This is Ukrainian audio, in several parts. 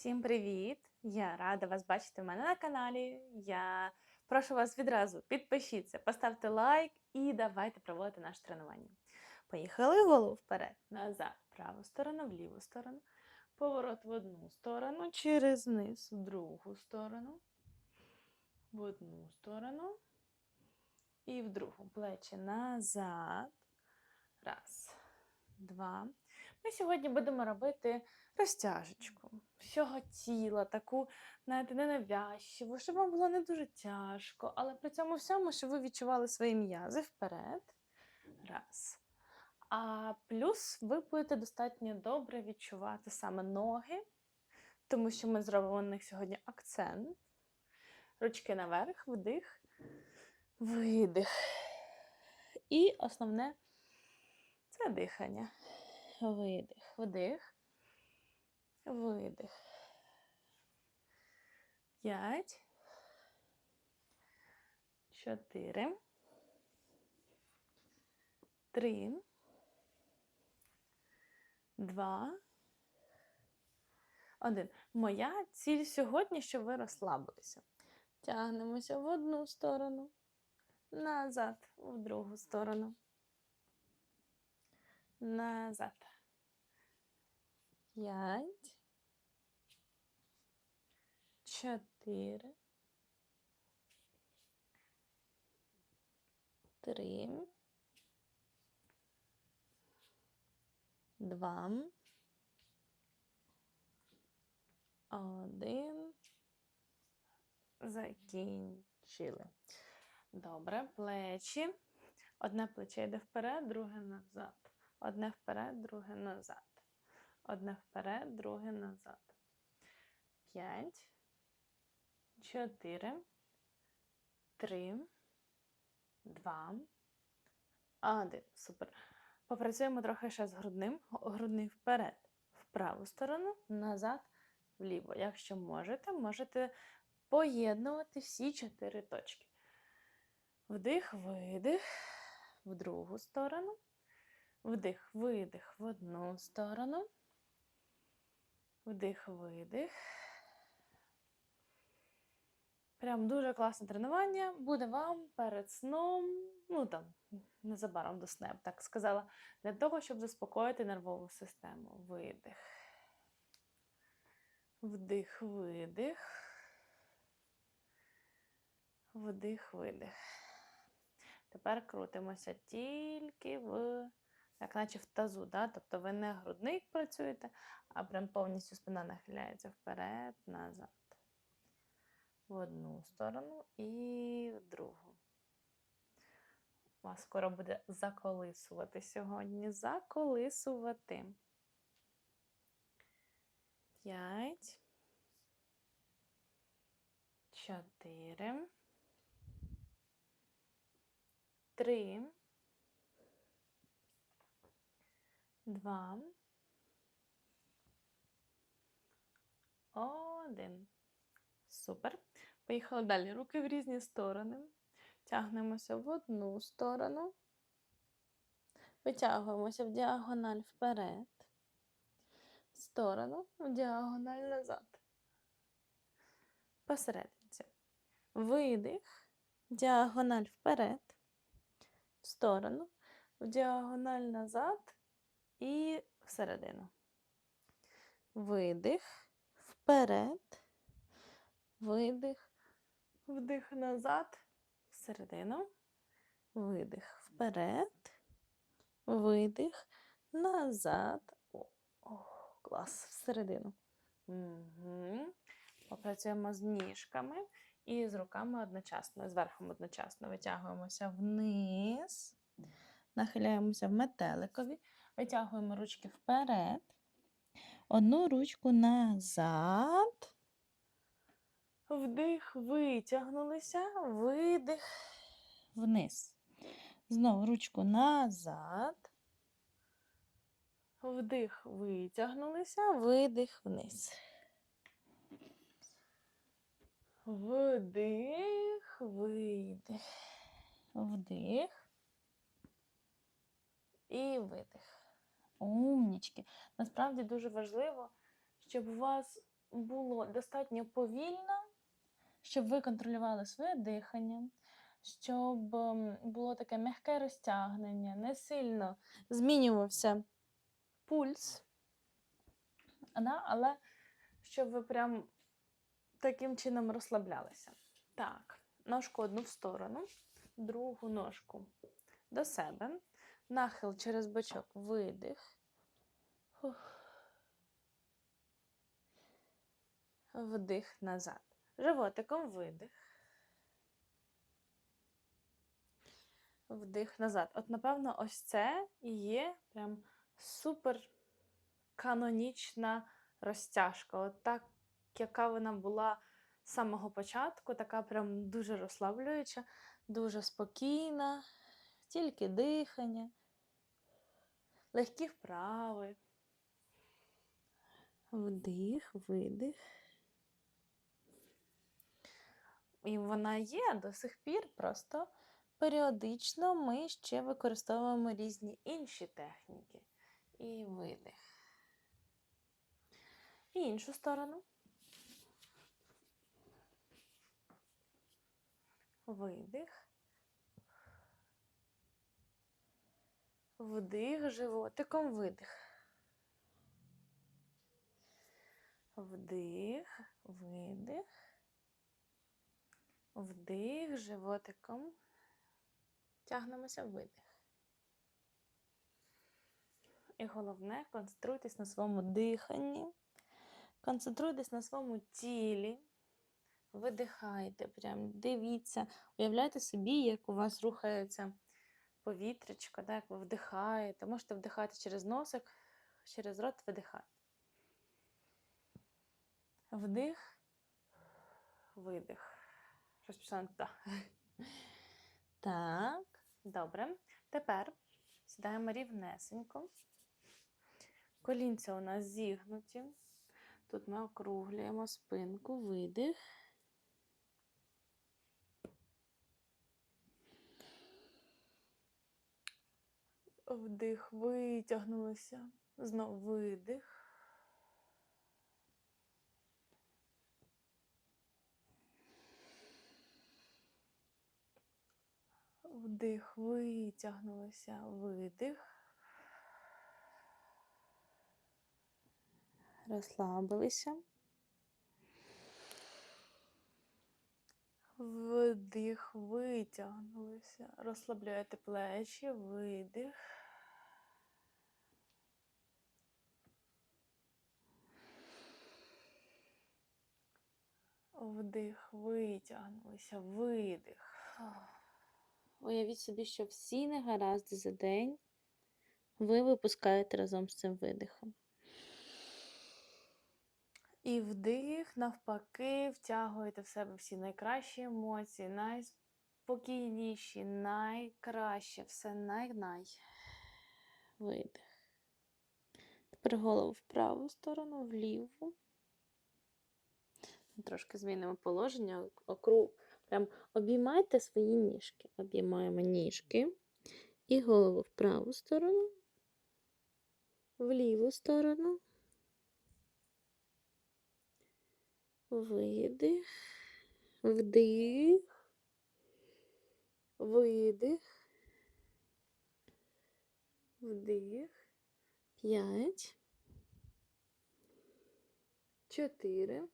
Всім привіт! Я рада вас бачити в мене на каналі. Я прошу вас відразу підпишіться, поставте лайк і давайте проводити наше тренування. Поїхали голову вперед, назад, праву сторону, в ліву сторону, поворот в одну сторону, через низ, в другу сторону, в одну сторону і в другу. Плечі назад. Раз, два. Ми сьогодні будемо робити розтяжечку всього тіла, таку, знаєте, ненавязчиву, щоб вам було не дуже тяжко, але при цьому всьому, щоб ви відчували свої м'язи вперед. Раз. А плюс ви будете достатньо добре відчувати саме ноги, тому що ми зробимо на них сьогодні акцент. Ручки наверх, вдих, видих. І основне це дихання. Видих, вдих, видих. П'ять. Чотири. Три. Два. Один. Моя ціль сьогодні, щоб ви розслабилися. Тягнемося в одну сторону, назад, в другу сторону. Назад. П'ять. Чотири. Три. Два. Один. Закінчили. Добре, плечі. Одне плече йде вперед, друге назад. Одне вперед, друге назад. Одне вперед, друге назад. П'ять. Чотири. Три. Два. Один. Супер. Попрацюємо трохи ще з грудним. Грудний вперед. В праву сторону, назад, вліво. Якщо можете, можете поєднувати всі чотири точки. Вдих, видих, в другу сторону. Вдих, видих в одну сторону. Вдих, видих. Прям дуже класне тренування. Буде вам перед сном, ну там, незабаром до сна, б так сказала, для того, щоб заспокоїти нервову систему. Видих. Вдих, видих. Вдих, видих. Тепер крутимося тільки в як наче в тазу, да? тобто ви не грудник працюєте, а прям повністю спина нахиляється вперед, назад. В одну сторону і в другу. Вас скоро буде заколисувати сьогодні. Заколисувати. П'ять. Чотири. Три. Два. Один. Супер. Поїхали далі. Руки в різні сторони. Тягнемося в одну сторону. Витягуємося в діагональ вперед. В сторону, в діагональ назад. Посерединці. Видих. Діагональ вперед. В сторону. В діагональ назад і всередину. Видих, вперед, видих, вдих назад, всередину, видих, вперед, видих, назад. О, о клас, всередину. Угу. Попрацюємо з ніжками і з руками одночасно, зверху одночасно. Витягуємося вниз, нахиляємося в метеликові. Витягуємо ручки вперед, одну ручку назад. Вдих, витягнулися, видих вниз. Знову ручку назад. Вдих, витягнулися, видих вниз. Вдих, видих. Вдих. І видих. Умнічки. Насправді дуже важливо, щоб у вас було достатньо повільно, щоб ви контролювали своє дихання, щоб ем, було таке м'яке розтягнення, не сильно змінювався пульс, да? але щоб ви прям таким чином розслаблялися. Так, ножку одну в сторону, другу ножку до себе, нахил через бочок, видих. Вдих назад. Животиком видих. Вдих назад. От, напевно, ось це і є прям супер канонічна розтяжка. От так, яка вона була з самого початку, така прям дуже розслаблююча, дуже спокійна, тільки дихання, легкі вправи. Вдих, видих. І вона є до сих пір, просто періодично ми ще використовуємо різні інші техніки. І видих. І іншу сторону. Видих. Вдих, животиком видих. Вдих, видих. Вдих, животиком. Тягнемося видих. І головне, концентруйтесь на своєму диханні, концентруйтесь на своєму тілі. Видихайте, прям дивіться, уявляйте собі, як у вас рухається повітрячко, да, як ви вдихаєте. Можете вдихати через носик, через рот видихати. Вдих, видих. Щось пішло не туди. Так, добре. Тепер сідаємо рівнесенько. Колінця у нас зігнуті. Тут ми округлюємо спинку, видих. Вдих, витягнулися. Знов видих. Вдих, витягнулися, видих. Розслабилися. Вдих, витягнулися. Розслабляєте плечі, видих. Вдих, витягнулися, видих. Уявіть собі, що всі негаразди за день ви випускаєте разом з цим видихом. І вдих, навпаки, втягуєте в себе всі найкращі емоції, найспокійніші, найкраще, все най-най. Видих. Тепер голову в праву сторону, вліву. Трошки змінимо положення, округ. Прям обіймайте свої ніжки. Обіймаємо ніжки і голову в праву сторону, в ліву сторону. Видих, вдих, видих, вдих, п'ять, чотири,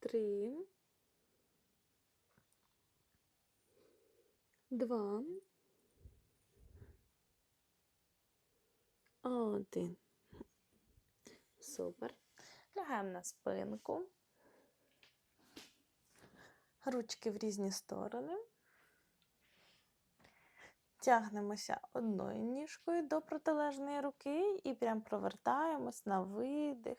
три, два, один. Супер. Лягаємо на спинку. Ручки в різні сторони. Тягнемося одною ніжкою до протилежної руки і прям провертаємось на видих.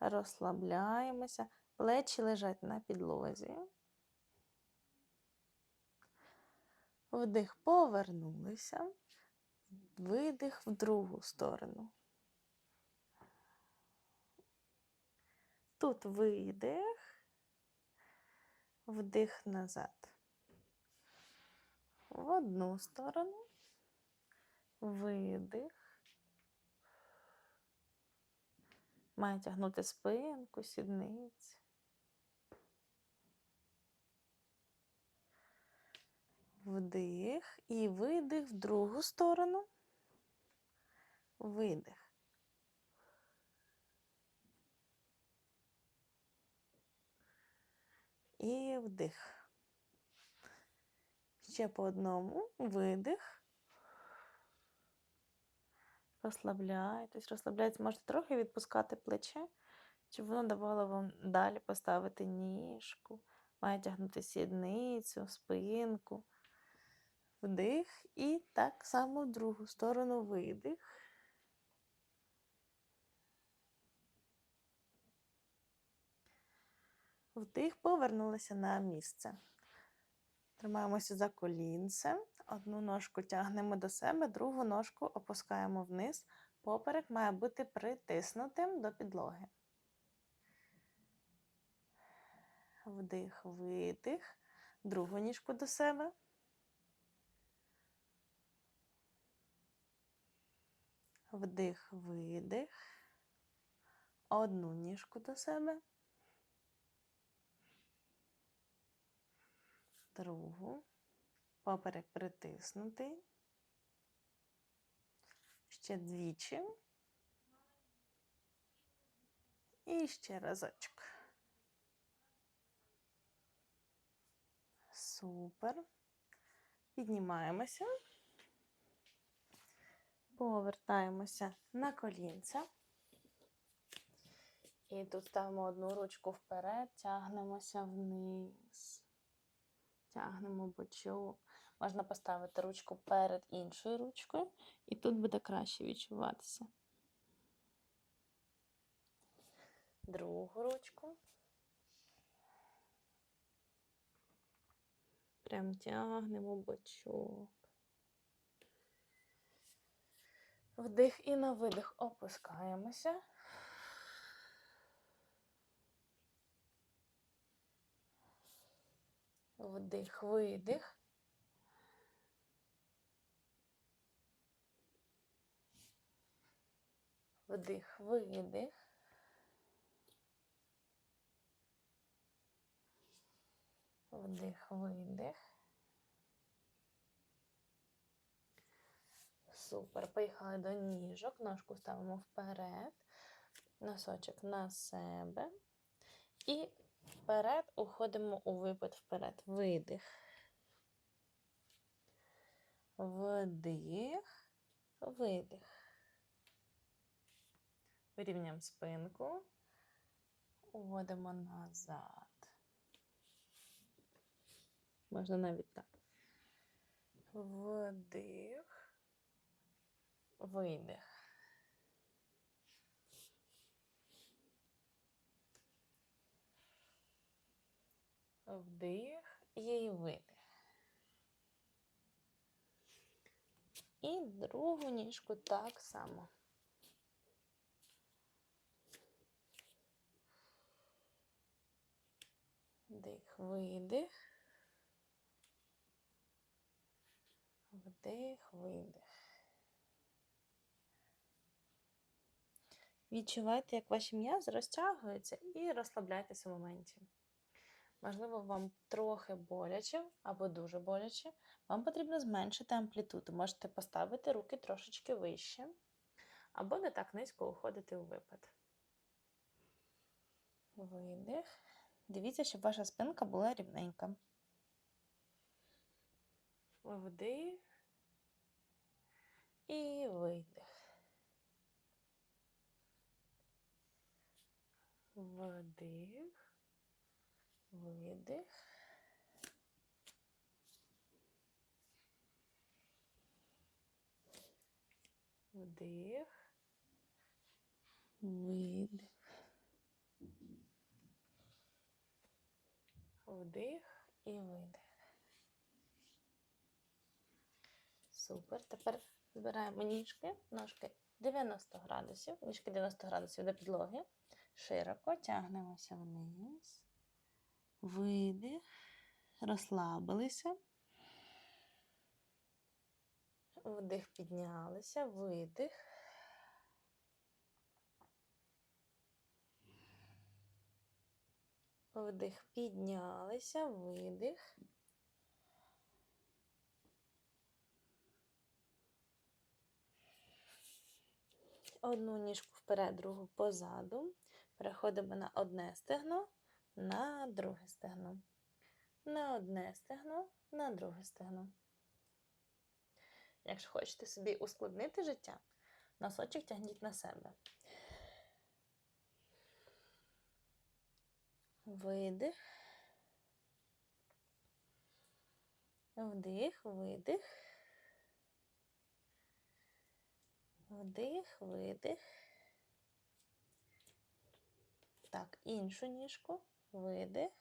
Розслабляємося. Плечі лежать на підлозі. Вдих, повернулися. Видих в другу сторону. Тут видих, вдих назад. В одну сторону, видих, Має тягнути спинку, сідниці. Вдих і видих в другу сторону. Видих. І вдих. Ще по одному. Видих. Розслабляйтесь, розслабляйтесь. Можете трохи відпускати плече, щоб воно давало вам далі поставити ніжку. Має тягнути сідницю, спинку. Вдих. І так само в другу сторону видих. Вдих, повернулися на місце. Тримаємося за колінце. Одну ножку тягнемо до себе, другу ножку опускаємо вниз. Поперек має бути притиснутим до підлоги. Вдих, видих. Другу ніжку до себе. Вдих, видих. Одну ніжку до себе. Другу. Поперек притиснутий. Ще двічі. І ще разочок. Супер. Піднімаємося. Повертаємося на колінця. І тут ставимо одну ручку вперед, тягнемося вниз. Тягнемо бочок. Можна поставити ручку перед іншою ручкою, і тут буде краще відчуватися. Другу ручку. Прям тягнемо бочок. Вдих і на видих опускаємося. Вдих, видих. Вдих, видих. Вдих, видих. Супер. Поїхали до ніжок. Ножку ставимо вперед. Носочок на себе. І вперед уходимо у випад вперед. Видих. Вдих. Видих. Вирівняємо спинку. Уводимо назад. Можна навіть так. Вдих. Видих. Вдих і видих. І другу ніжку так само. Вдих, видих. Вдих, видих. Відчувайте, як ваші м'язи розтягуються і розслабляйтеся в моменті. Можливо, вам трохи боляче або дуже боляче. Вам потрібно зменшити амплітуду. Можете поставити руки трошечки вище, або не так низько уходити у випад. Видих. Дивіться, щоб ваша спинка була рівненька. Вдих і видих. Вдих, видих. Вдих, видих. Вдих і видих. Супер. Тепер збираємо ніжки, ножки 90 градусів, ніжки 90 градусів до підлоги. Широко тягнемося вниз. Видих. Розслабилися. Вдих, піднялися, видих. Вдих, піднялися, видих. Одну ніжку вперед, другу позаду. Переходимо на одне стегно, на друге стегно. На одне стегно, на друге стегно. Якщо хочете собі ускладнити життя, носочок тягніть на себе. Видих. Вдих, видих. Вдих, видих. Так, іншу ніжку. Видих.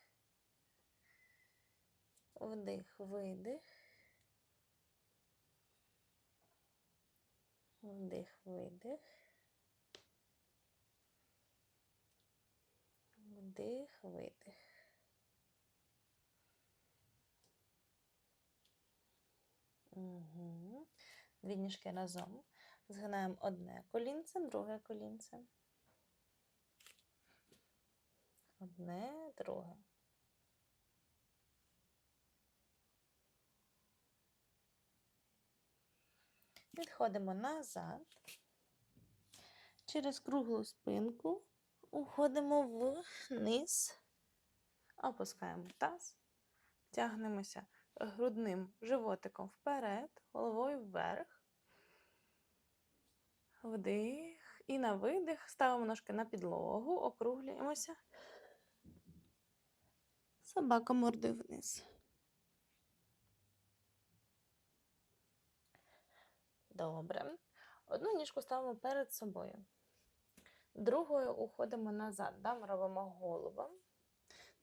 Вдих, видих. Вдих, видих. Вдих, видих. Угу. Дві ніжки разом. Згинаємо одне колінце, друге колінце. Одне, друге. Відходимо назад. Через круглу спинку уходимо вниз, опускаємо таз, тягнемося грудним животиком вперед, головою вверх. Вдих. І на видих ставимо ножки на підлогу, округлюємося. Собака мордою вниз. Добре. Одну ніжку ставимо перед собою. Другою уходимо назад, да? робимо голову.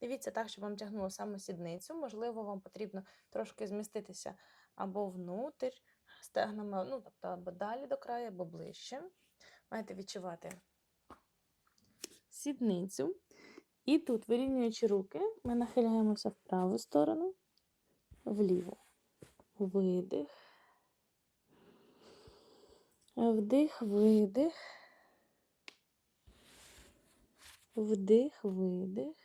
Дивіться так, щоб вам тягнуло саме сідницю. Можливо, вам потрібно трошки зміститися або внутрь, стегнами, ну, тобто або далі до краю, або ближче. Маєте відчувати сідницю. І тут, вирівнюючи руки, ми нахиляємося в праву сторону, вліву. Видих. Вдих, видих. Вдих, видих.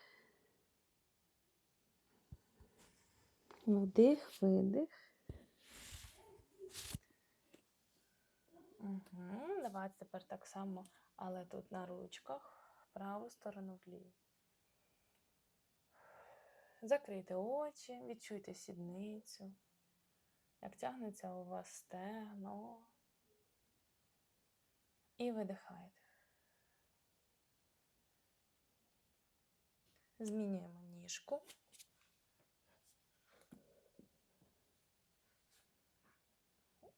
Вдих, видих. Угу. Давайте тепер так само, але тут на ручках, праву сторону вліву. Закрийте очі, відчуйте сідницю, як тягнеться у вас стегно. І видихайте. Змінюємо ніжку.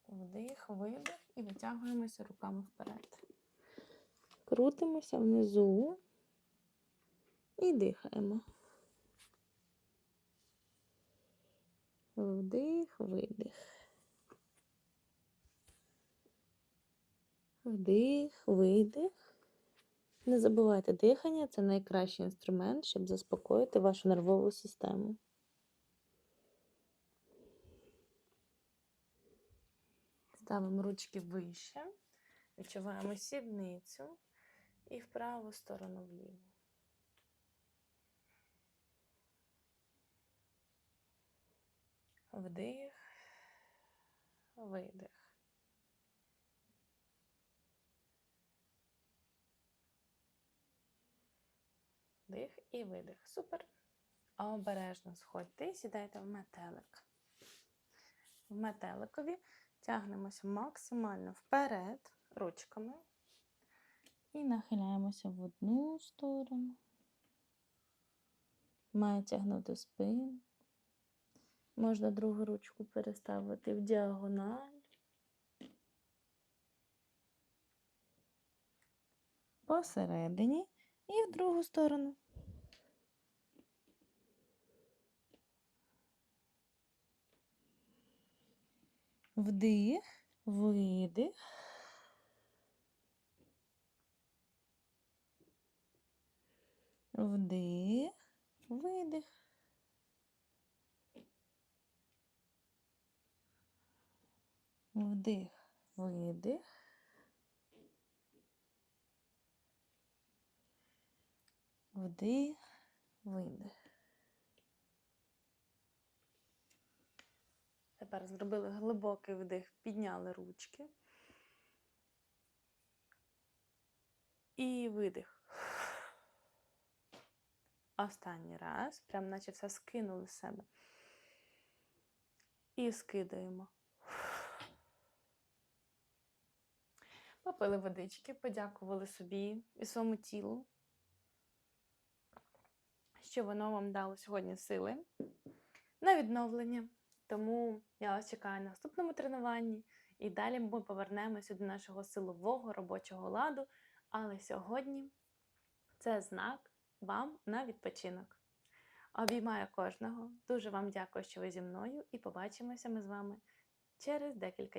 Вдих, видих і витягуємося руками вперед. Крутимося внизу і дихаємо. Вдих, видих. Вдих, видих. Не забувайте дихання це найкращий інструмент, щоб заспокоїти вашу нервову систему. Ставимо ручки вище, відчуваємо сідницю і в праву сторону вліву. Вдих, видих. Вдих і видих. Супер. Обережно сходьте і сідайте в метелик. В метеликові тягнемося максимально вперед ручками і нахиляємося в одну сторону. Має тягнути спину. Можна другу ручку переставити в діагональ. Посередині і в другу сторону. Вдих, видих. Вдих, видих. Вдих, видих. Вдих, видих. Тепер зробили глибокий вдих, підняли ручки. І видих. Останній раз, прям наче все скинули з себе. І скидаємо. Попили водички, подякували собі і своєму тілу, що воно вам дало сьогодні сили на відновлення. Тому я вас чекаю на наступному тренуванні. І далі ми повернемося до нашого силового робочого ладу. Але сьогодні це знак вам на відпочинок. Обіймаю кожного. Дуже вам дякую, що ви зі мною, і побачимося ми з вами через декілька днів.